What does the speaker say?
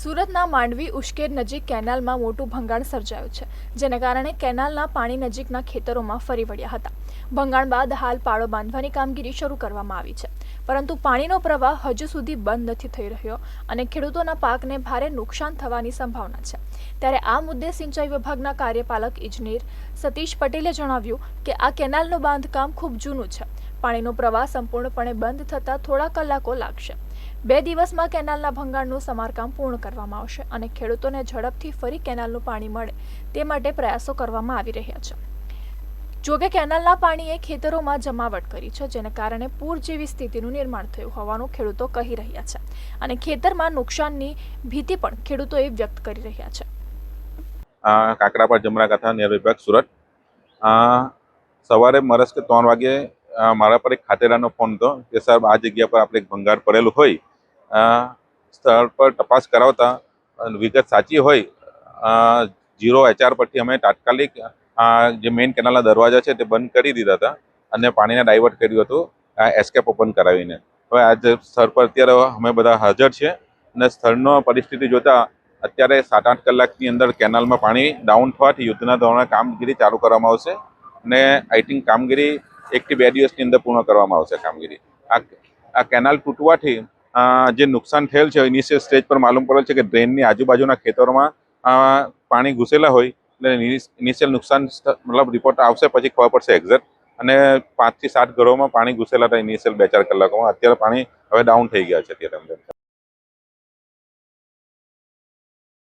સુરતના માંડવી ઉશ્કેર નજીક કેનાલમાં મોટું ભંગાણ સર્જાયું છે, જેને કારણે કેનાલના પાણી નજીકના ખેતરોમાં ફરી વળ્યા હતા. ભંગાણ બાદ હાલ પાળો બાંધવાની કામગીરી શરૂ કરવામાં આવી છે. પરંતુ પાણીનો પ્રવાહ હજુ સુધી બંધ નથી થઈ રહ્યો અને ખેડૂતોના પાકને ભારે નુકસાન થવાની સંભાવના છે. ત્યારે આ મુદ્દે સિંચાઈ વિભાગના કાર્યપાલક ઇજનેર સતીશ પટેલે જણાવ્યું કે આ કેનાલનું બાંધકામ ખૂબ જૂનું છે. પાણીનો પ્રવાહ સંપૂર્ણપણે બંધ થતાં થોડા કલાકો લાગશે. બે દિવસમાં કેનાલના ભંગાણનું સમારકામ પૂર્ણ કરવામાં આવશે અને ખેડૂતોને ઝડપથી ફરી કેનાલનું પાણી મળે તે માટે પ્રયાસો કરવામાં આવી રહ્યા છે. જોકે કેનાલના પાણીએ ખેતરોમાં જમાવટ કરી છે, જેને કારણે પૂર જેવી સ્થિતિનું નિર્માણ થયું હોવાનું ખેડૂતો કહી રહ્યા છે અને ખેતરમાં નુકસાનની ભીતિ પણ ખેડૂતોએ વ્યક્ત કરી રહ્યા છે. કાકડા પર જમરા કથા નેર વિભાગ સુરત. સવારે મરસ કે ત્રણ વાગે મારા પર એક ખાતેદારનો ફોન હતો કે સાહેબ, આ જગ્યા પર આપણે એક ભંગાર પડેલું હોય સ્થળ પર તપાસ કરાવતા વિગત સાચી હોય જીરો એચઆર પરથી અમે તાત્કાલિક જે મેઇન કેનાલના દરવાજા છે તે બંધ કરી દીધા હતા અને પાણીને ડાયવર્ટ કર્યું હતું એસ્કેપ ઓપન કરાવીને. હવે આજે સ્થળ પર અત્યારે અમે બધા હાજર છે અને સ્થળનો પરિસ્થિતિ જોતા અત્યારે સાત આઠ કલાકની અંદર કેનાલમાં પાણી ડાઉન થવાથી યુદ્ધના ધોરણે કામગીરી ચાલુ કરવામાં આવશે અને આઈ થિંક કામગીરી એકથી બે દિવસની અંદર પૂર્ણ કરવામાં આવશે કામગીરી. આ આ કેનાલ તૂટવાથી જે નુકસાન થયેલ છે ઇનિશિયલ સ્ટેજ પર માલુમ પડેલ છે કે ડ્રેનની આજુબાજુના ખેતરોમાં પાણી ઘૂસેલા હોય, એટલે ઇનિશિયલ નુકસાન મતલબ રિપોર્ટ આવશે પછી ખબર પડશે એક્ઝેક્ટ અને પાંચથી સાત ઘરોમાં પાણી ઘૂસેલા હતા ઇનિશિયલ બે ચાર કલાકોમાં. અત્યારે પાણી હવે ડાઉન થઈ ગયા છે અત્યારે